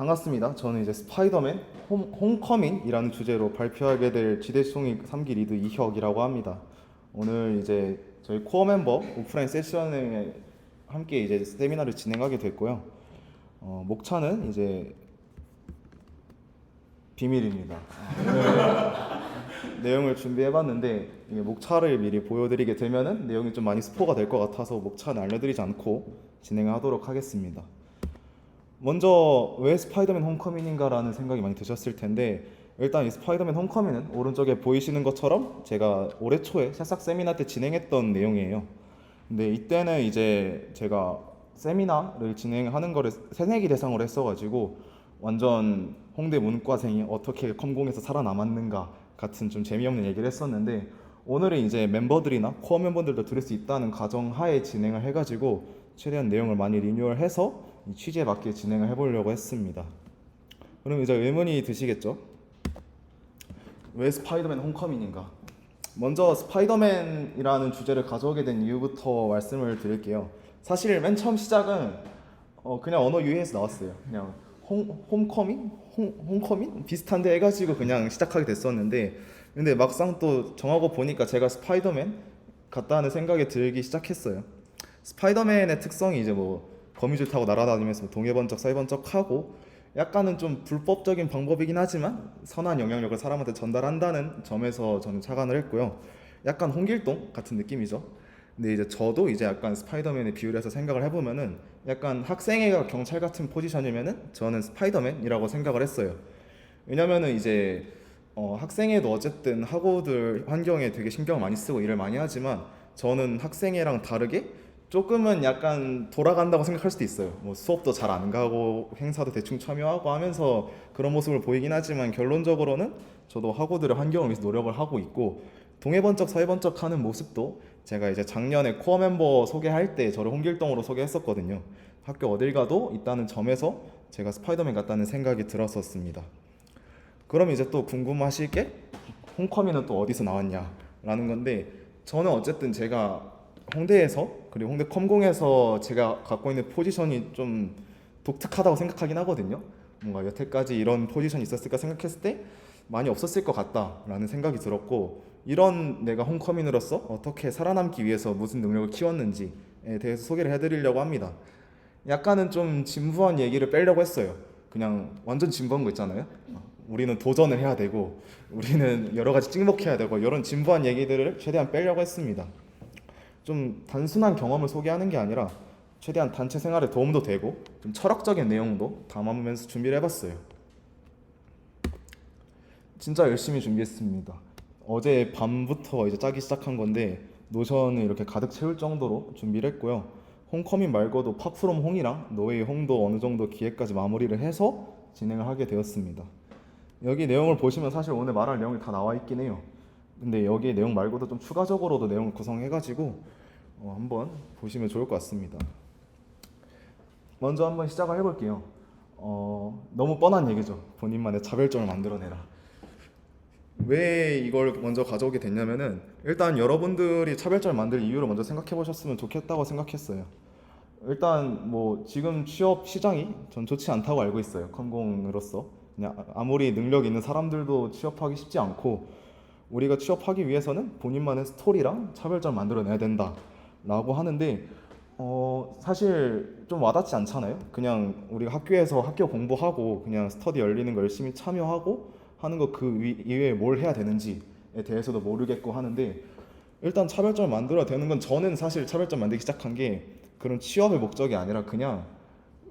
반갑습니다. 저는 이제 스파이더맨 홈, 홈커밍이라는 주제로 발표하게 될 지대송이 3기 리드 이혁이라고 합니다. 오늘 이제 저희 코어 멤버 오프라인 세션에 함께 이제 세미나를 진행하게 됐고요. 어, 목차는 이제 비밀입니다. 오늘 내용을 준비해봤는데 목차를 미리 보여드리게 되면은 내용이 좀 많이 스포가 될 것 같아서 목차는 알려드리지 않고 진행하도록 하겠습니다. 먼저 왜 스파이더맨 홈커밍인가라는 생각이 많이 드셨을 텐데 일단 이 스파이더맨 홈커밍은 오른쪽에 보이시는 것처럼 제가 올해 초에 새싹 세미나 때 진행했던 내용이에요. 근데 이때는 이제 제가 세미나를 진행하는 거를 새내기 대상으로 했어가지고 완전 홍대 문과생이 어떻게 컴공에서 살아남았는가 같은 좀 재미없는 얘기를 했었는데 오늘은 이제 멤버들이나 코어 멤버들도 들을 수 있다는 가정하에 진행을 해가지고 최대한 내용을 많이 리뉴얼해서 이 취지에 맞게 진행을 해보려고 했습니다. 그럼 이제 의문이 드시겠죠? 왜 스파이더맨 홈커밍인가? 먼저 스파이더맨이라는 주제를 가져오게 된 이유부터 말씀을 드릴게요. 사실 맨 처음 시작은 어, 그냥 언어 유희에서 나왔어요. 그냥 홈, 홈커밍? 홈, 홈커밍? 비슷한데 해가지고 그냥 시작하게 됐었는데 근데 막상 또 정하고 보니까 제가 스파이더맨 같다는 생각이 들기 시작했어요. 스파이더맨의 특성이 이제 뭐 거미줄 타고 날아다니면서 뭐 동해번쩍 서해번쩍 하고 약간은 좀 불법적인 방법이긴 하지만 선한 영향력을 사람한테 전달한다는 점에서 저는 착안을 했고요. 약간 홍길동 같은 느낌이죠. 근데 이제 저도 이제 약간 스파이더맨에 비유해서 생각을 해보면은 약간 학생회가 경찰 같은 포지션이면은 저는 스파이더맨이라고 생각을 했어요. 왜냐면은 이제 어, 학생회도 어쨌든 학우들 환경에 되게 신경 많이 쓰고 일을 많이 하지만 저는 학생회랑 다르게 조금은 약간 돌아간다고 생각할 수도 있어요. 뭐 수업도 잘 안 가고 행사도 대충 참여하고 하면서 그런 모습을 보이긴 하지만 결론적으로는 저도 학우들의 환경을 위해서 노력을 하고 있고 동해번쩍 서해번쩍 하는 모습도 제가 이제 작년에 코어 멤버 소개할 때 저를 홍길동으로 소개했었거든요. 학교 어딜 가도 있다는 점에서 제가 스파이더맨 같다는 생각이 들었었습니다. 그럼 이제 또 궁금하실 게 홈커밍은 또 어디서 나왔냐라는 건데 저는 어쨌든 제가 홍대에서 그리고 홍대 컴공에서 제가 갖고 있는 포지션이 좀 독특하다고 생각하긴 하거든요. 뭔가 여태까지 이런 포지션이 있었을까 생각했을 때 많이 없었을 것 같다라는 생각이 들었고 이런 내가 홈커밍으로서 어떻게 살아남기 위해서 무슨 능력을 키웠는지에 대해서 소개를 해드리려고 합니다. 약간은 좀 진부한 얘기를 빼려고 했어요. 그냥 완전 진부한 거 있잖아요. 우리는 도전을 해야 되고 우리는 여러 가지 찍먹해야 되고 이런 진부한 얘기들을 최대한 빼려고 했습니다. 좀 단순한 경험을 소개하는 게 아니라 최대한 단체 생활에 도움도 되고 좀 철학적인 내용도 담아보면서 준비를 해봤어요. 진짜 열심히 준비했습니다. 어제 밤부터 이제 짜기 시작한 건데 노션을 이렇게 가득 채울 정도로 준비를 했고요. 홈커밍 말고도 파프롬 홍이랑 노웨이 홍도 어느 정도 기획까지 마무리를 해서 진행을 하게 되었습니다. 여기 내용을 보시면 사실 오늘 말할 내용이 다 나와 있긴 해요. 근데 여기 내용 말고도 좀 추가적으로도 내용을 구성해가지고 어, 한번 보시면 좋을 것 같습니다. 먼저 한번 시작을 해볼게요. 어, 너무 뻔한 얘기죠. 본인만의 차별점을 만들어내라. 왜 이걸 먼저 가져오게 됐냐면은 일단 여러분들이 차별점을 만들 이유를 먼저 생각해 보셨으면 좋겠다고 생각했어요. 일단 뭐 지금 취업 시장이 전 좋지 않다고 알고 있어요. 컴공으로서 그냥 아무리 능력 있는 사람들도 취업하기 쉽지 않고 우리가 취업하기 위해서는 본인만의 스토리랑 차별점 만들어내야 된다 라고 하는데 어 사실 좀 와닿지 않잖아요. 그냥 우리가 학교에서 학교 공부하고 그냥 스터디 열리는 거 열심히 참여하고 하는 거 그 이외에 뭘 해야 되는지에 대해서도 모르겠고 하는데 일단 차별점을 만들어야 되는 건 저는 사실 차별점 만들기 시작한 게 그런 취업의 목적이 아니라 그냥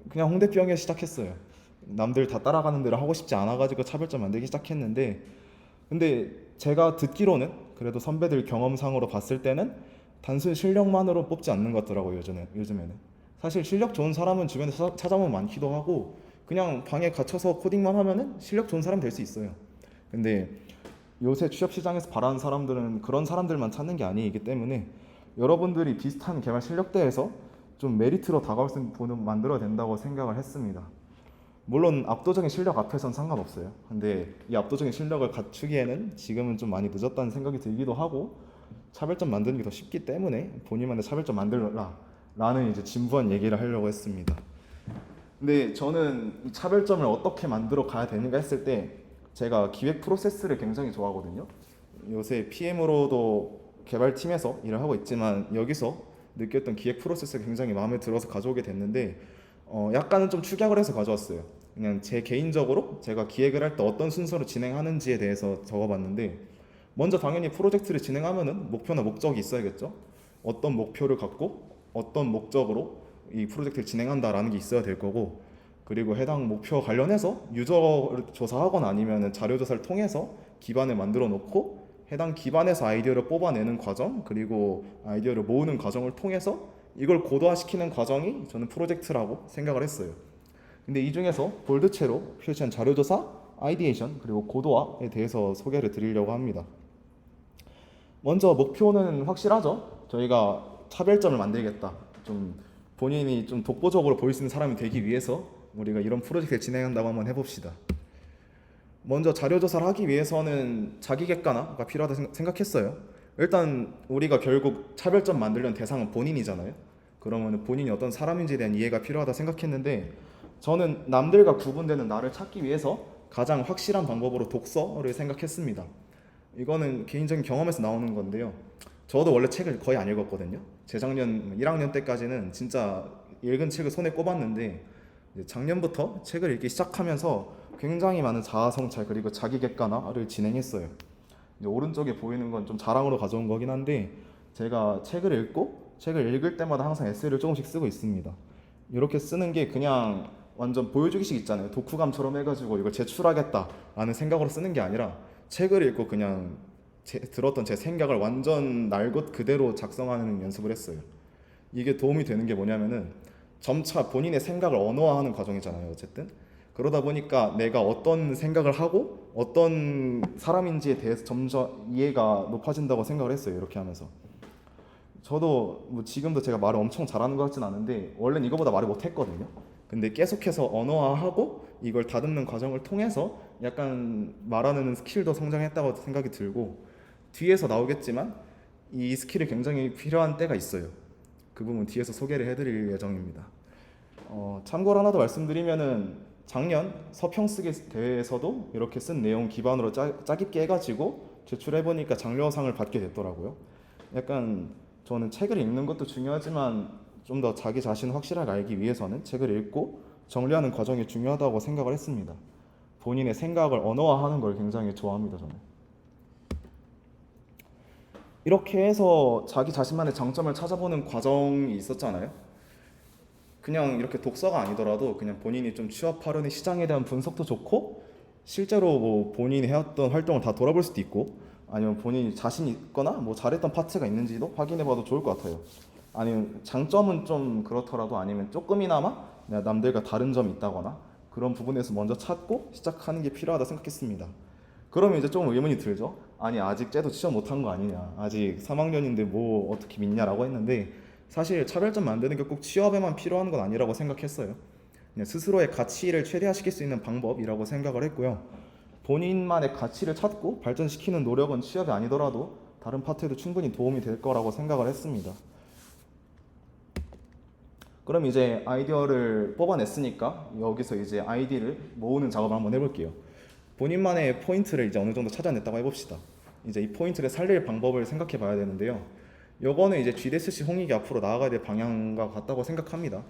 그냥 홍대병에 시작했어요. 남들 다 따라가는 대로 하고 싶지 않아가지고 차별점 만들기 시작했는데 근데 제가 듣기로는 그래도 선배들 경험상으로 봤을 때는 단순 실력만으로 뽑지 않는 것 같더라고요 요즘에, 요즘에는. 사실 실력 좋은 사람은 주변에 서 찾아보면 많기도 하고 그냥 방에 갇혀서 코딩만 하면은 실력 좋은 사람 될 수 있어요. 근데 요새 취업 시장에서 바라는 사람들은 그런 사람들만 찾는 게 아니기 때문에 여러분들이 비슷한 개발 실력대에서 좀 메리트로 다가올 수 있는 부분을 만들어야 된다고 생각을 했습니다. 물론 압도적인 실력 앞에선 상관없어요. 근데 이 압도적인 실력을 갖추기에는 지금은 좀 많이 늦었다는 생각이 들기도 하고 차별점 만드는 게 더 쉽기 때문에 본인만의 차별점 만들라 라는 이제 진부한 얘기를 하려고 했습니다. 근데 저는 이 차별점을 어떻게 만들어 가야 되는가 했을 때 제가 기획 프로세스를 굉장히 좋아하거든요. 요새 PM으로도 개발팀에서 일을 하고 있지만 여기서 느꼈던 기획 프로세스가 굉장히 마음에 들어서 가져오게 됐는데 어, 약간은 좀 축약을 해서 가져왔어요. 그냥 제 개인적으로 제가 기획을 할 때 어떤 순서로 진행하는지에 대해서 적어봤는데 먼저 당연히 프로젝트를 진행하면은 목표나 목적이 있어야겠죠. 어떤 목표를 갖고 어떤 목적으로 이 프로젝트를 진행한다라는 게 있어야 될 거고 그리고 해당 목표 관련해서 유저 조사하거나 아니면 자료 조사를 통해서 기반을 만들어 놓고 해당 기반에서 아이디어를 뽑아내는 과정 그리고 아이디어를 모으는 과정을 통해서 이걸 고도화시키는 과정이 저는 프로젝트라고 생각을 했어요. 근데 이 중에서 볼드체로 표시한 자료 조사, 아이디에이션 그리고 고도화에 대해서 소개를 드리려고 합니다. 먼저 목표는 확실하죠. 저희가 차별점을 만들겠다. 좀 본인이 좀 독보적으로 보일 수 있는 사람이 되기 위해서 우리가 이런 프로젝트를 진행한다고 한번 해봅시다. 먼저 자료 조사를 하기 위해서는 자기 객관화가 필요하다 생- 생각했어요. 일단 우리가 결국 차별점 만들려는 대상은 본인이잖아요. 그러면 본인이 어떤 사람인지에 대한 이해가 필요하다 생각했는데 저는 남들과 구분되는 나를 찾기 위해서 가장 확실한 방법으로 독서를 생각했습니다. 이거는 개인적인 경험에서 나오는 건데요. 저도 원래 책을 거의 안 읽었거든요. 재작년 1학년 때까지는 진짜 읽은 책을 손에 꼽았는데 작년부터 책을 읽기 시작하면서 굉장히 많은 자아 성찰 그리고 자기 객관화를 진행했어요. 오른쪽에 보이는 건 좀 자랑으로 가져온 거긴 한데 제가 책을 읽고 책을 읽을 때마다 항상 에세이를 조금씩 쓰고 있습니다. 이렇게 쓰는 게 그냥 완전 보여주기식 있잖아요. 독후감처럼 해가지고 이걸 제출하겠다라는 생각으로 쓰는 게 아니라 책을 읽고 그냥 제, 들었던 제 생각을 완전 날 것 그대로 작성하는 연습을 했어요. 이게 도움이 되는 게 뭐냐면은 점차 본인의 생각을 언어화하는 과정이잖아요. 어쨌든 그러다 보니까 내가 어떤 생각을 하고 어떤 사람인지에 대해서 점점 이해가 높아진다고 생각을 했어요. 이렇게 하면서 저도 뭐 지금도 제가 말을 엄청 잘하는 것 같진 않은데 원래는 이거보다 말을 못했거든요. 근데 계속해서 언어화하고 이걸 다듬는 과정을 통해서 약간 말하는 스킬도 성장했다고 생각이 들고 뒤에서 나오겠지만 이 스킬이 굉장히 필요한 때가 있어요. 그 부분 뒤에서 소개를 해드릴 예정입니다. 어, 참고로 하나 더 말씀드리면은 작년 서평 쓰기 대회에서도 이렇게 쓴 내용 기반으로 짜, 짜깁기 해가지고 제출해 보니까 장려상을 받게 됐더라고요. 약간 저는 책을 읽는 것도 중요하지만 좀 더 자기 자신을 확실하게 알기 위해서는 책을 읽고 정리하는 과정이 중요하다고 생각을 했습니다. 본인의 생각을 언어화하는 걸 굉장히 좋아합니다, 저는. 이렇게 해서 자기 자신만의 장점을 찾아보는 과정이 있었잖아요. 그냥 이렇게 독서가 아니더라도 그냥 본인이 좀 취업하려는 시장에 대한 분석도 좋고 실제로 뭐 본인이 해왔던 활동을 다 돌아볼 수도 있고 아니면 본인이 자신 있거나 뭐 잘했던 파트가 있는지도 확인해봐도 좋을 것 같아요. 아니면 장점은 좀 그렇더라도 아니면 조금이나마 남들과 다른 점이 있다거나 그런 부분에서 먼저 찾고 시작하는 게 필요하다 생각했습니다. 그러면 이제 좀 의문이 들죠. 아니 아직 쟤도 취업 못한 거 아니냐. 아직 3학년인데 뭐 어떻게 믿냐라고 했는데 사실 차별점 만드는 게 꼭 취업에만 필요한 건 아니라고 생각했어요. 그냥 스스로의 가치를 최대화시킬 수 있는 방법이라고 생각을 했고요. 본인만의 가치를 찾고 발전시키는 노력은 취업이 아니더라도 다른 파트에도 충분히 도움이 될 거라고 생각을 했습니다. 그럼 이제 아이디어를 뽑아냈으니까 여기서 이제 아이디를 모으는 작업을 한번 해볼게요. 본인만의 포인트를 이제 어느 정도 찾아냈다고 해봅시다. 이제 이 포인트를 살릴 방법을 생각해 봐야 되는데요. 요거는 이제 GDSC 홍익이 앞으로 나아가야 될 방향과 같다고 생각합니다.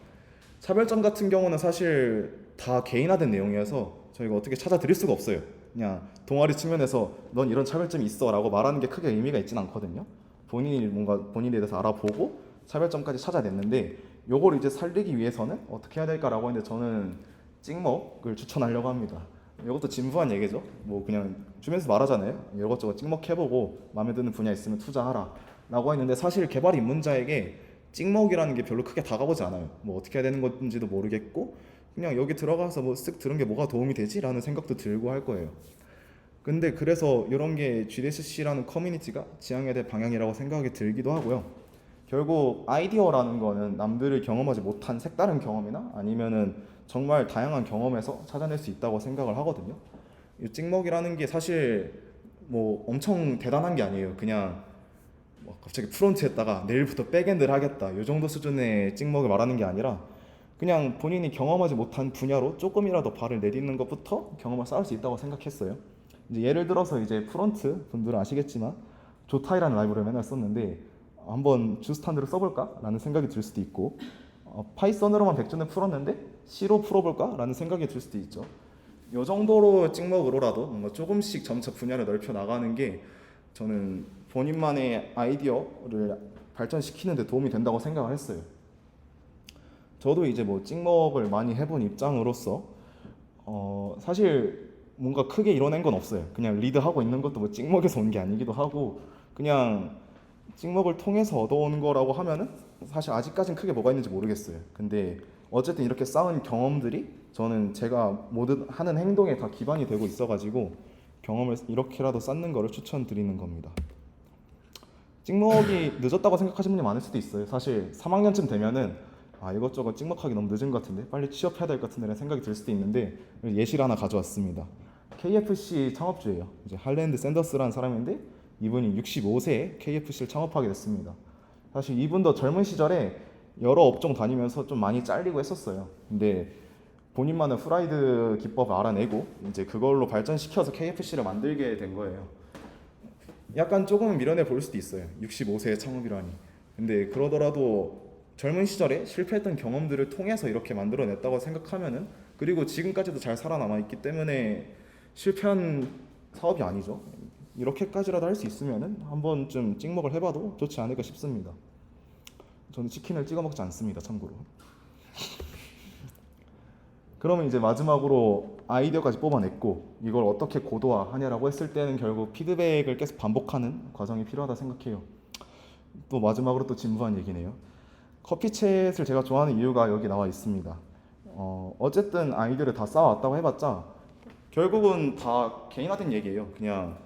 차별점 같은 경우는 사실 다 개인화된 내용이어서 저희가 어떻게 찾아드릴 수가 없어요. 그냥 동아리 측면에서 넌 이런 차별점이 있어라고 말하는 게 크게 의미가 있진 않거든요. 본인이 뭔가 본인에 대해서 알아보고 차별점까지 찾아냈는데 요걸 이제 살리기 위해서는 어떻게 해야 될까라고 했는데 저는 찍먹을 추천하려고 합니다. 이것도 진부한 얘기죠. 뭐 그냥 주변에서 말하잖아요. 이것저것 찍먹해보고 마음에 드는 분야 있으면 투자하라. 라고 했는데 사실 개발 입문자에게 찍먹이라는 게 별로 크게 다가오지 않아요. 뭐 어떻게 해야 되는 건지도 모르겠고 그냥 여기 들어가서 뭐 쓱 들은 게 뭐가 도움이 되지 라는 생각도 들고 할 거예요. 근데 그래서 이런 게 GDSC라는 커뮤니티가 지향해야 될 방향이라고 생각이 들기도 하고요. 결국 아이디어라는 거는 남들이 경험하지 못한 색다른 경험이나 아니면은 정말 다양한 경험에서 찾아낼 수 있다고 생각을 하거든요. 이 찍먹이라는 게 사실 뭐 엄청 대단한 게 아니에요. 그냥 뭐 갑자기 프론트 했다가 내일부터 백엔드를 하겠다. 이 정도 수준의 찍먹을 말하는 게 아니라 그냥 본인이 경험하지 못한 분야로 조금이라도 발을 내딛는 것부터 경험을 쌓을 수 있다고 생각했어요. 이제 예를 들어서 이제 프론트 분들은 아시겠지만 조타이라는 라이브러리를 맨날 썼는데 한번 주스탄드를 써볼까라는 생각이 들 수도 있고 어, 파이썬으로만 백전을 풀었는데 C로 풀어볼까라는 생각이 들 수도 있죠. 이 정도로 찍먹으로라도 뭔가 조금씩 점차 분야를 넓혀 나가는 게 저는 본인만의 아이디어를 발전시키는 데 도움이 된다고 생각을 했어요. 저도 이제 뭐 찍먹을 많이 해본 입장으로서 어 사실 뭔가 크게 이뤄낸 건 없어요. 그냥 리드하고 있는 것도 뭐 찍먹에서 온 게 아니기도 하고 그냥 찍먹을 통해서 얻어온 거라고 하면은 사실 아직까진 크게 뭐가 있는지 모르겠어요. 근데 어쨌든 이렇게 쌓은 경험들이 저는 제가 모든 하는 행동에 다 기반이 되고 있어가지고 경험을 이렇게라도 쌓는 거를 추천드리는 겁니다. 찍먹이 늦었다고 생각하시는 분이 많을 수도 있어요. 사실 3학년쯤 되면은 아 이것저것 찍먹하기 너무 늦은 것 같은데 빨리 취업해야 될 것 같은데 생각이 들 수도 있는데 예시를 하나 가져왔습니다. KFC 창업주예요. 이제 할랜드 샌더스라는 사람인데 이분이 65세에 KFC를 창업하게 됐습니다. 사실 이분도 젊은 시절에 여러 업종 다니면서 좀 많이 잘리고 했었어요. 근데 본인만의 프라이드 기법을 알아내고 이제 그걸로 발전시켜서 KFC를 만들게 된 거예요. 약간 조금은 미련해 보일 수도 있어요. 65세의 창업이라니. 근데 그러더라도 젊은 시절에 실패했던 경험들을 통해서 이렇게 만들어냈다고 생각하면은 그리고 지금까지도 잘 살아남아 있기 때문에 실패한 사업이 아니죠. 이렇게까지라도 할 수 있으면은 한 번쯤 찍먹을 해봐도 좋지 않을까 싶습니다. 저는 치킨을 찍어 먹지 않습니다. 참고로. 그러면 이제 마지막으로 아이디어까지 뽑아냈고 이걸 어떻게 고도화하냐라고 했을 때는 결국 피드백을 계속 반복하는 과정이 필요하다 생각해요. 또 마지막으로 또 진부한 얘기네요. 커피챗을 제가 좋아하는 이유가 여기 나와 있습니다. 어, 어쨌든 아이디어를 다 쌓아왔다고 해봤자 결국은 다 개인화된 얘기예요. 그냥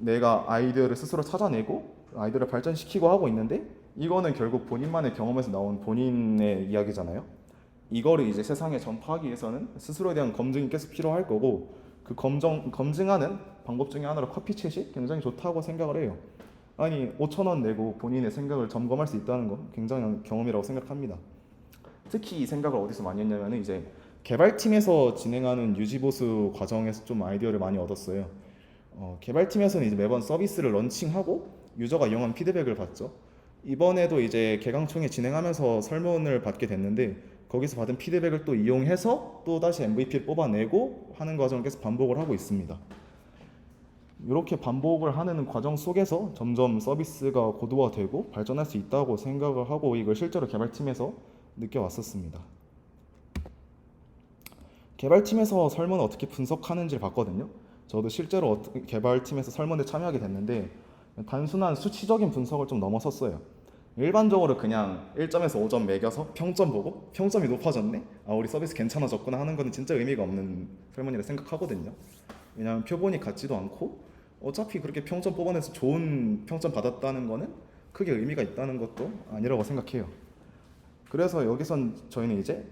내가 아이디어를 스스로 찾아내고 아이디어를 발전시키고 하고 있는데 이거는 결국 본인만의 경험에서 나온 본인의 이야기잖아요. 이거를 이제 세상에 전파하기 위해서는 스스로에 대한 검증이 계속 필요할 거고 그 검정 검증하는 방법 중에 하나로 커피챗이 굉장히 좋다고 생각을 해요. 아니 5천 원 내고 본인의 생각을 점검할 수 있다는 건 굉장한 경험이라고 생각합니다. 특히 이 생각을 어디서 많이 했냐면 이제 개발팀에서 진행하는 유지보수 과정에서 좀 아이디어를 많이 얻었어요. 어, 개발팀에서는 이제 매번 서비스를 런칭하고 유저가 이용한 피드백을 받죠. 이번에도 이제 개강총회 진행하면서 설문을 받게 됐는데 거기서 받은 피드백을 또 이용해서 또 다시 MVP를 뽑아내고 하는 과정을 계속 반복을 하고 있습니다. 이렇게 반복을 하는 과정 속에서 점점 서비스가 고도화되고 발전할 수 있다고 생각을 하고 이걸 실제로 개발팀에서 느껴왔었습니다. 개발팀에서 설문을 어떻게 분석하는지를 봤거든요. 저도 실제로 개발팀에서 설문에 참여하게 됐는데 단순한 수치적인 분석을 좀 넘어섰어요. 일반적으로 그냥 1점에서 5점 매겨서 평점 보고 평점이 높아졌네? 아 우리 서비스 괜찮아졌구나 하는 거는 진짜 의미가 없는 설문이라 생각하거든요. 왜냐하면 표본이 같지도 않고 어차피 그렇게 평점 뽑아내서 좋은 평점 받았다는 거는 크게 의미가 있다는 것도 아니라고 생각해요. 그래서 여기선 저희는 이제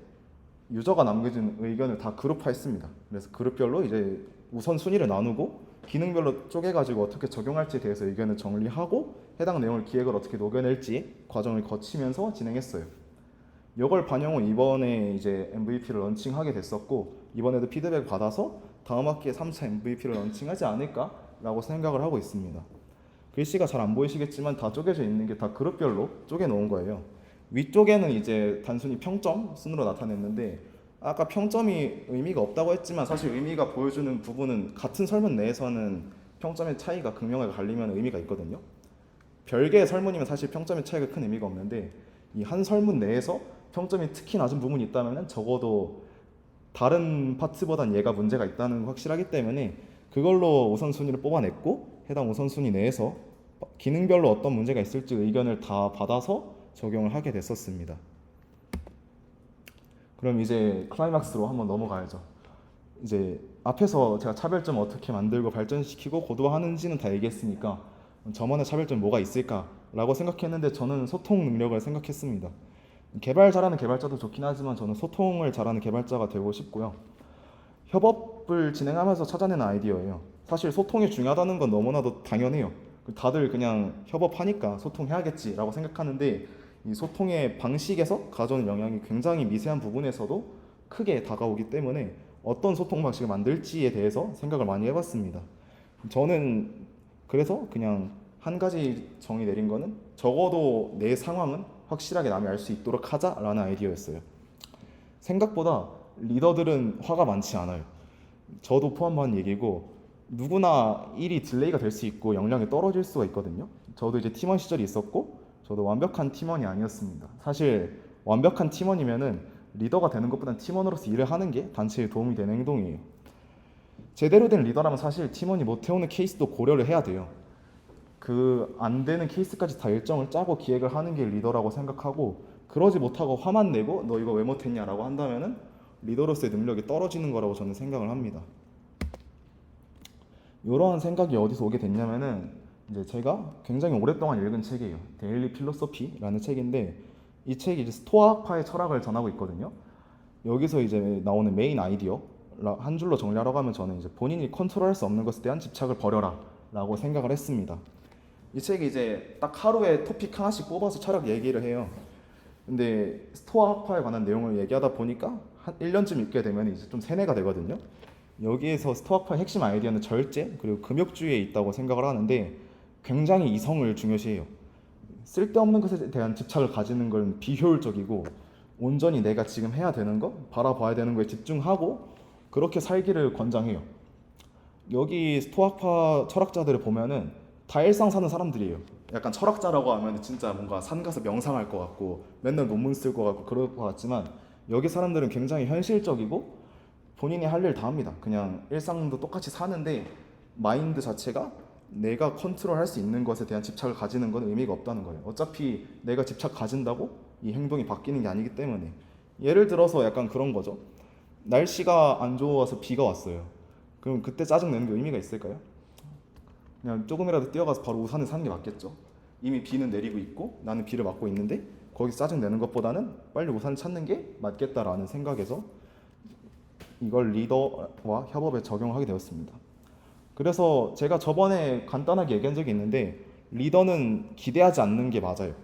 유저가 남겨준 의견을 다 그룹화했습니다. 그래서 그룹별로 이제 우선 순위를 나누고 기능별로 쪼개가지고 어떻게 적용할지에 대해서 의견을 정리하고 해당 내용을 기획을 어떻게 녹여낼지 과정을 거치면서 진행했어요. 이걸 반영을 이번에 이제 MVP를 런칭하게 됐었고 이번에도 피드백 받아서 다음 학기에 3차 MVP를 런칭하지 않을까라고 생각을 하고 있습니다. 글씨가 잘 안 보이시겠지만 다 쪼개져 있는 게 다 그룹별로 쪼개 놓은 거예요. 위쪽에는 이제 단순히 평점 순으로 나타냈는데 아까 평점이 의미가 없다고 했지만 사실 의미가 보여주는 부분은 같은 설문 내에서는 평점의 차이가 극명하게 갈리면 의미가 있거든요. 별개의 설문이면 사실 평점의 차이가 큰 의미가 없는데 이 한 설문 내에서 평점이 특히 낮은 부분이 있다면 적어도 다른 파트보단 얘가 문제가 있다는 거 확실하기 때문에 그걸로 우선순위를 뽑아냈고 해당 우선순위 내에서 기능별로 어떤 문제가 있을지 의견을 다 받아서 적용을 하게 됐었습니다. 그럼 이제 클라이막스로 한번 넘어가야죠. 이제 앞에서 제가 차별점 어떻게 만들고 발전시키고 고도화하는지는 다 얘기했으니까 저만의 차별점 뭐가 있을까라고 생각했는데 저는 소통 능력을 생각했습니다. 개발 잘하는 개발자도 좋긴 하지만 저는 소통을 잘하는 개발자가 되고 싶고요. 협업을 진행하면서 찾아낸 아이디어예요. 사실 소통이 중요하다는 건 너무나도 당연해요. 다들 그냥 협업하니까 소통해야겠지라고 생각하는데 이 소통의 방식에서 가져오는 영향이 굉장히 미세한 부분에서도 크게 다가오기 때문에 어떤 소통 방식을 만들지에 대해서 생각을 많이 해봤습니다. 저는 그래서 그냥 한 가지 정의 내린 거는 적어도 내 상황은 확실하게 남이 알 수 있도록 하자라는 아이디어였어요. 생각보다 리더들은 화가 많지 않아요. 저도 포함한 얘기고 누구나 일이 딜레이가 될 수 있고 역량이 떨어질 수가 있거든요. 저도 이제 팀원 시절이 있었고 저도 완벽한 팀원이 아니었습니다. 사실 완벽한 팀원이면은 리더가 되는 것보다는 팀원으로서 일을 하는 게 단체에 도움이 되는 행동이에요. 제대로 된 리더라면 사실 팀원이 못 태우는 케이스도 고려를 해야 돼요. 그 안 되는 케이스까지 다 일정을 짜고 기획을 하는 게 리더라고 생각하고 그러지 못하고 화만 내고 너 이거 왜 못했냐라고 한다면은 리더로서의 능력이 떨어지는 거라고 저는 생각을 합니다. 이러한 생각이 어디서 오게 됐냐면은 이제 제가 굉장히 오랫동안 읽은 책이에요. 데일리 필로소피라는 책인데 이 책이 이제 스토아파의 철학을 전하고 있거든요. 여기서 이제 나오는 메인 아이디어 한 줄로 정리하라고 하면 저는 이제 본인이 컨트롤할 수 없는 것에 대한 집착을 버려라라고 생각을 했습니다. 이 책이 이제 딱 하루에 토픽 하나씩 뽑아서 철학 얘기를 해요. 근데 스토아파에 관한 내용을 얘기하다 보니까 한 1년쯤 읽게 되면 이제 좀 세뇌가 되거든요. 여기에서 스토아파의 핵심 아이디어는 절제 그리고 금욕주의에 있다고 생각을 하는데 굉장히 이성을 중요시해요. 쓸데없는 것에 대한 집착을 가지는 건 비효율적이고 온전히 내가 지금 해야 되는 거, 바라봐야 되는 거에 집중하고 그렇게 살기를 권장해요. 여기 스토아파 철학자들을 보면은 다 일상 사는 사람들이에요. 약간 철학자라고 하면 진짜 뭔가 산 가서 명상할 것 같고 맨날 논문 쓸 것 같고 그럴 것 같지만 여기 사람들은 굉장히 현실적이고 본인이 할 일 다 합니다. 그냥 일상도 똑같이 사는데 마인드 자체가 내가 컨트롤할 수 있는 것에 대한 집착을 가지는 건 의미가 없다는 거예요. 어차피 내가 집착 가진다고 이 행동이 바뀌는 게 아니기 때문에 예를 들어서 약간 그런 거죠. 날씨가 안 좋아서 비가 왔어요. 그럼 그때 짜증 내는 게 의미가 있을까요? 그냥 조금이라도 뛰어가서 바로 우산을 사는 게 맞겠죠. 이미 비는 내리고 있고 나는 비를 맞고 있는데 거기서 짜증 내는 것보다는 빨리 우산을 찾는 게 맞겠다라는 생각에서 이걸 리더와 협업에 적용하게 되었습니다. 그래서 제가 저번에 간단하게 얘기한 적이 있는데 리더는 기대하지 않는 게 맞아요.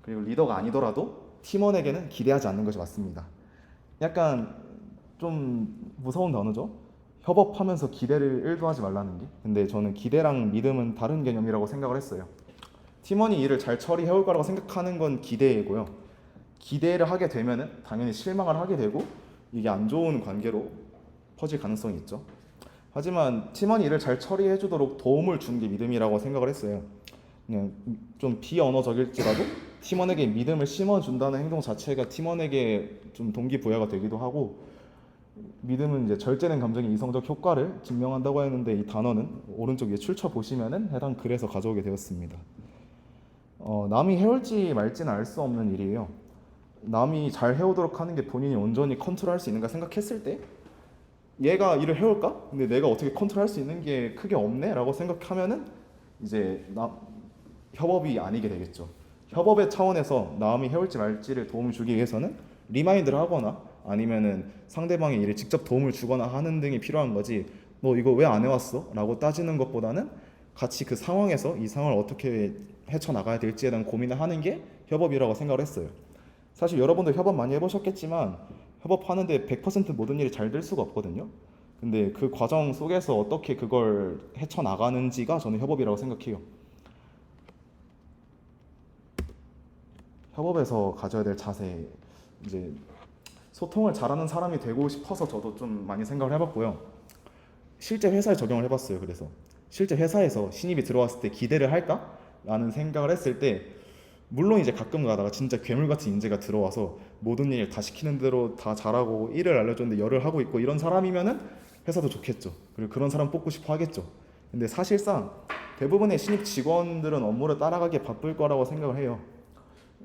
그리고 리더가 아니더라도 팀원에게는 기대하지 않는 것이 맞습니다. 약간 좀 무서운 단어죠. 협업하면서 기대를 1도 하지 말라는 게. 근데 저는 기대랑 믿음은 다른 개념이라고 생각을 했어요. 팀원이 일을 잘 처리해 올 거라고 생각하는 건 기대이고요. 기대를 하게 되면은 당연히 실망을 하게 되고 이게 안 좋은 관계로 퍼질 가능성이 있죠. 하지만 팀원이 일을 잘 처리해 주도록 도움을 주는 게 믿음이라고 생각을 했어요. 그냥 좀 비언어적일지라도 팀원에게 믿음을 심어 준다는 행동 자체가 팀원에게 좀 동기부여가 되기도 하고 믿음은 이제 절제된 감정의 이성적 효과를 증명한다고 했는데 이 단어는 오른쪽 위에 출처 보시면은 해당 글에서 가져오게 되었습니다. 어, 남이 해올지 말지는 알 수 없는 일이에요. 남이 잘 해오도록 하는 게 본인이 온전히 컨트롤할 수 있는가 생각했을 때 얘가 일을 해올까? 근데 내가 어떻게 컨트롤할 수 있는 게 크게 없네라고 생각하면은 이제 나 협업이 아니게 되겠죠. 협업의 차원에서 남이 해올지 말지를 도움을 주기 위해서는 리마인드를 하거나 아니면은 상대방의 일에 직접 도움을 주거나 하는 등이 필요한 거지. 너 이거 왜 안 해왔어? 라고 따지는 것보다는 같이 그 상황에서 이 상황을 어떻게 헤쳐 나가야 될지에 대한 고민을 하는 게 협업이라고 생각을 했어요. 사실 여러분도 협업 많이 해보셨겠지만 협업하는데 100% 모든 일이 잘 될 수가 없거든요. 근데 그 과정 속에서 어떻게 그걸 헤쳐 나가는지가 저는 협업이라고 생각해요. 협업에서 가져야 될 자세 이제 소통을 잘하는 사람이 되고 싶어서 저도 좀 많이 생각을 해봤고요. 실제 회사에 적용을 해봤어요. 그래서 실제 회사에서 신입이 들어왔을 때 기대를 할까라는 생각을 했을 때 물론 이제 가끔 가다가 진짜 괴물 같은 인재가 들어와서 모든 일 다 시키는 대로 다 잘하고 일을 알려줬는데 열을 하고 있고 이런 사람이면은 회사도 좋겠죠. 그리고 그런 사람 뽑고 싶어 하겠죠. 근데 사실상 대부분의 신입 직원들은 업무를 따라가기에 바쁠 거라고 생각을 해요.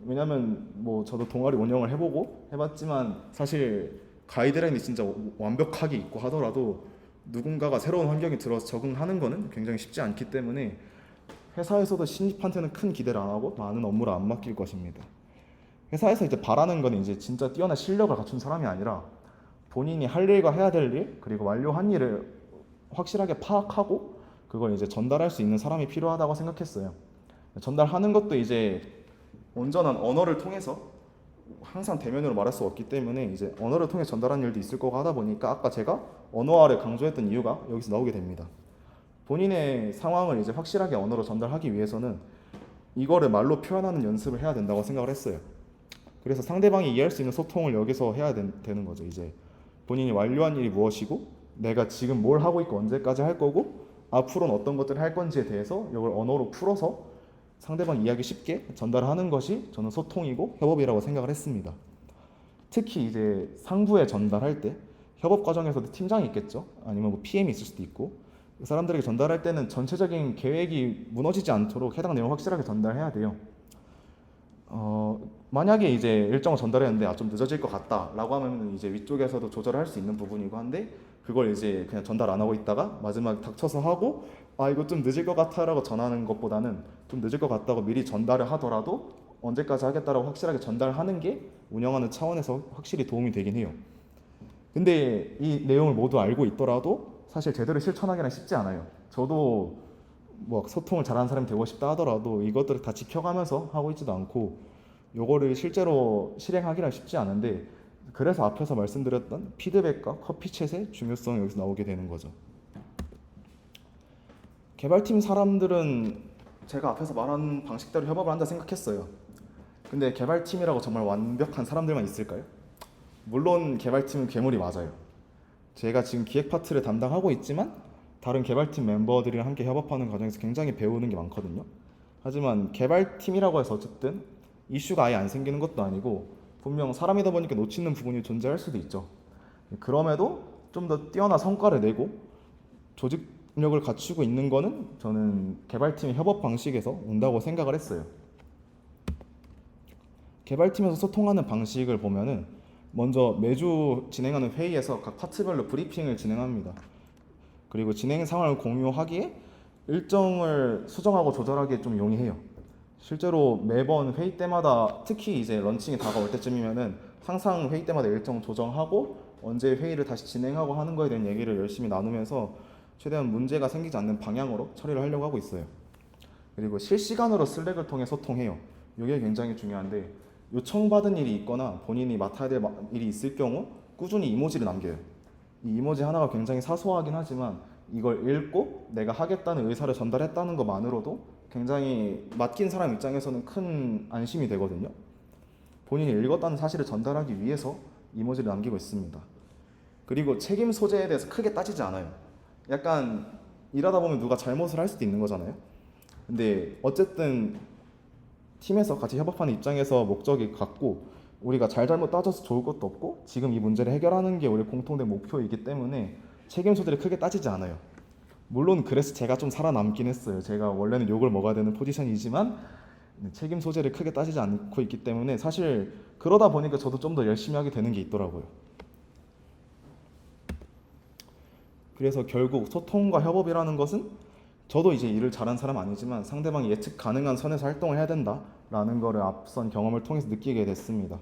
왜냐면 뭐 저도 동아리 운영을 해보고 해봤지만 사실 가이드라인이 진짜 완벽하게 있고 하더라도 누군가가 새로운 환경에 들어서 적응하는 거는 굉장히 쉽지 않기 때문에 회사에서도 신입한테는 큰 기대를 안 하고 많은 업무를 안 맡길 것입니다. 회사에서 이제 바라는 건 이제 진짜 뛰어난 실력을 갖춘 사람이 아니라 본인이 할 일과 해야 될 일, 그리고 완료한 일을 확실하게 파악하고 그걸 이제 전달할 수 있는 사람이 필요하다고 생각했어요. 전달하는 것도 이제 온전한 언어를 통해서 항상 대면으로 말할 수 없기 때문에 이제 언어를 통해 전달하는 일도 있을 거고 하다 보니까 아까 제가 언어화를 강조했던 이유가 여기서 나오게 됩니다. 본인의 상황을 이제 확실하게 언어로 전달하기 위해서는 이거를 말로 표현하는 연습을 해야 된다고 생각을 했어요. 그래서 상대방이 이해할 수 있는 소통을 여기서 해야 된- 되는 거죠. 이제 본인이 완료한 일이 무엇이고 내가 지금 뭘 하고 있고 언제까지 할 거고 앞으로는 어떤 것들을 할 건지에 대해서 이걸 언어로 풀어서 상대방 이해하기 쉽게 전달하는 것이 저는 소통이고 협업이라고 생각을 했습니다. 특히 이제 상부에 전달할 때 협업 과정에서도 팀장이 있겠죠. 아니면 뭐 PM이 있을 수도 있고 그 사람들에게 전달할 때는 전체적인 계획이 무너지지 않도록 해당 내용을 확실하게 전달해야 돼요. 어, 만약에 이제 일정을 전달했는데 아, 좀 늦어질 것 같다라고 하면 이제 위쪽에서도 조절할 수 있는 부분이고 한데 그걸 이제 그냥 전달 안 하고 있다가 마지막에 닥쳐서 하고 아 이거 좀 늦을 것 같아라고 전하는 것보다는 좀 늦을 것 같다고 미리 전달을 하더라도 언제까지 하겠다라고 확실하게 전달하는 게 운영하는 차원에서 확실히 도움이 되긴 해요. 근데 이 내용을 모두 알고 있더라도 사실 제대로 실천하기는 쉽지 않아요. 저도 뭐 소통을 잘하는 사람이 되고 싶다 하더라도 이것들을 다 지켜가면서 하고 있지도 않고 요거를 실제로 실행하기는 쉽지 않은데 그래서 앞에서 말씀드렸던 피드백과 커피챗의 중요성이 여기서 나오게 되는 거죠. 개발팀 사람들은 제가 앞에서 말한 방식대로 협업을 한다 생각했어요. 근데 개발팀이라고 정말 완벽한 사람들만 있을까요? 물론 개발팀은 괴물이 맞아요. 제가 지금 기획 파트를 담당하고 있지만 다른 개발팀 멤버들이랑 함께 협업하는 과정에서 굉장히 배우는 게 많거든요. 하지만 개발팀이라고 해서 어쨌든 이슈가 아예 안 생기는 것도 아니고 분명 사람이다 보니까 놓치는 부분이 존재할 수도 있죠. 그럼에도 좀 더 뛰어난 성과를 내고 조직력을 갖추고 있는 거는 저는 개발팀의 협업 방식에서 온다고 생각을 했어요. 개발팀에서 소통하는 방식을 보면은 먼저 매주 진행하는 회의에서 각 파트별로 브리핑을 진행합니다. 그리고 진행 상황을 공유하기에 일정을 수정하고 조절하기에 좀 용이해요. 실제로 매번 회의 때마다 특히 이제 런칭이 다가올 때쯤이면은 항상 회의 때마다 일정 조정하고 언제 회의를 다시 진행하고 하는 거에 대한 얘기를 열심히 나누면서 최대한 문제가 생기지 않는 방향으로 처리를 하려고 하고 있어요. 그리고 실시간으로 슬랙을 통해 소통해요. 이게 굉장히 중요한데 요청받은 일이 있거나 본인이 맡아야 될 마- 일이 있을 경우 꾸준히 이모지를 남겨요. 이 이모지 하나가 굉장히 사소하긴 하지만 이걸 읽고 내가 하겠다는 의사를 전달했다는 것만으로도 굉장히 맡긴 사람 입장에서는 큰 안심이 되거든요. 본인이 읽었다는 사실을 전달하기 위해서 이모지를 남기고 있습니다. 그리고 책임 소재에 대해서 크게 따지지 않아요. 약간 일하다 보면 누가 잘못을 할 수도 있는 거잖아요. 근데 어쨌든 팀에서 같이 협업하는 입장에서 목적이 같고 우리가 잘잘못 따져서 좋을 것도 없고 지금 이 문제를 해결하는 게 우리 공통된 목표이기 때문에 책임 소재를 크게 따지지 않아요. 물론 그래서 제가 좀 살아남긴 했어요. 제가 원래는 욕을 먹어야 되는 포지션이지만 책임 소재를 크게 따지지 않고 있기 때문에 사실 그러다 보니까 저도 좀 더 열심히 하게 되는 게 있더라고요. 그래서 결국 소통과 협업이라는 것은 저도 이제 일을 잘한 사람 아니지만 상대방이 예측 가능한 선에서 활동을 해야 된다라는 거를 앞선 경험을 통해서 느끼게 됐습니다.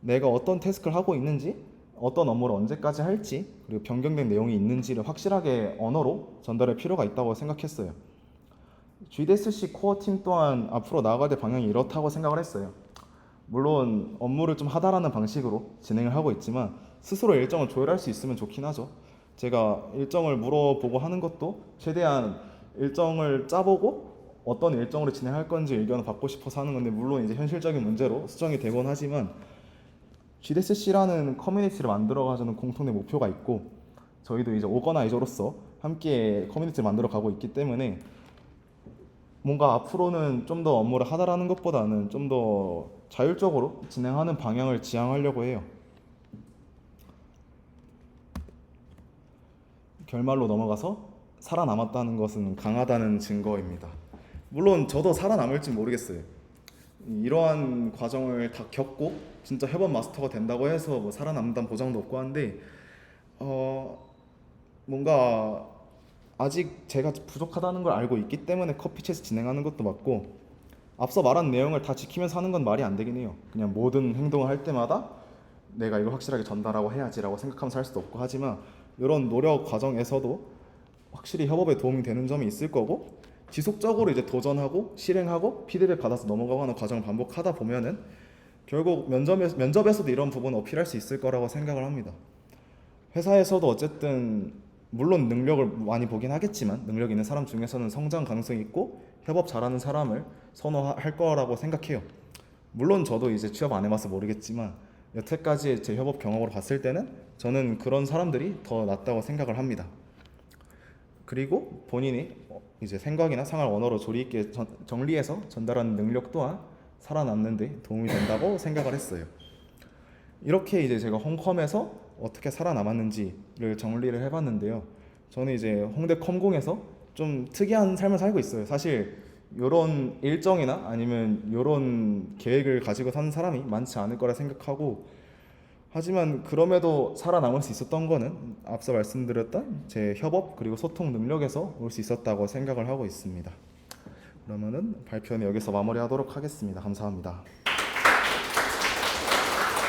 내가 어떤 태스크를 하고 있는지, 어떤 업무를 언제까지 할지, 그리고 변경된 내용이 있는지를 확실하게 언어로 전달할 필요가 있다고 생각했어요. GDSC 코어 팀 또한 앞으로 나아갈 때 방향이 이렇다고 생각을 했어요. 물론 업무를 좀 하다라는 방식으로 진행을 하고 있지만 스스로 일정을 조율할 수 있으면 좋긴 하죠. 제가 일정을 물어보고 하는 것도 최대한 일정을 짜보고 어떤 일정으로 진행할 건지 의견을 받고 싶어서 하는 건데 물론 이제 현실적인 문제로 수정이 되곤 하지만 GDSC라는 커뮤니티를 만들어가자는 공통된 목표가 있고 저희도 이제 오거나이저로서 함께 커뮤니티를 만들어 가고 있기 때문에 뭔가 앞으로는 좀 더 업무를 하다라는 것보다는 좀 더 자율적으로 진행하는 방향을 지향하려고 해요. 결말로 넘어가서 살아남았다는 것은 강하다는 증거입니다. 물론 저도 살아남을지 모르겠어요. 이러한 과정을 다 겪고 진짜 협업 마스터가 된다고 해서 뭐 살아남는다는 보장도 없고 한데 어 뭔가 아직 제가 부족하다는 걸 알고 있기 때문에 커피챗을 진행하는 것도 맞고 앞서 말한 내용을 다 지키면서 하는 건 말이 안 되긴 해요. 그냥 모든 행동을 할 때마다 내가 이걸 확실하게 전달하고 해야지라고 생각하면서 할 수도 없고 하지만 이런 노력 과정에서도 확실히 협업에 도움이 되는 점이 있을 거고 지속적으로 이제 도전하고 실행하고 피드백 받아서 넘어가는 과정을 반복하다 보면은 결국 면접에, 면접에서도 이런 부분을 어필할 수 있을 거라고 생각을 합니다. 회사에서도 어쨌든 물론 능력을 많이 보긴 하겠지만 능력 있는 사람 중에서는 성장 가능성이 있고 협업 잘하는 사람을 선호할 거라고 생각해요. 물론 저도 이제 취업 안 해봐서 모르겠지만 여태까지 제 협업 경험으로 봤을 때는 저는 그런 사람들이 더 낫다고 생각을 합니다. 그리고 본인이 어, 이제 생각이나 상황 언어로 조리 있게 전- 정리해서 전달하는 능력 또한 살아남는 데 도움이 된다고 생각을 했어요. 이렇게 이제 제가 홈컴에서 어떻게 살아남았는지를 정리를 해봤는데요. 저는 이제 홍대 컴공에서 좀 특이한 삶을 살고 있어요. 사실 이런 일정이나 아니면 이런 계획을 가지고 사는 사람이 많지 않을 거라 생각하고 하지만 그럼에도 살아남을 수 있었던 거는 앞서 말씀드렸던 제 협업 그리고 소통 능력에서 올 수 있었다고 생각을 하고 있습니다. 그러면은 발표는 여기서 마무리하도록 하겠습니다. 감사합니다.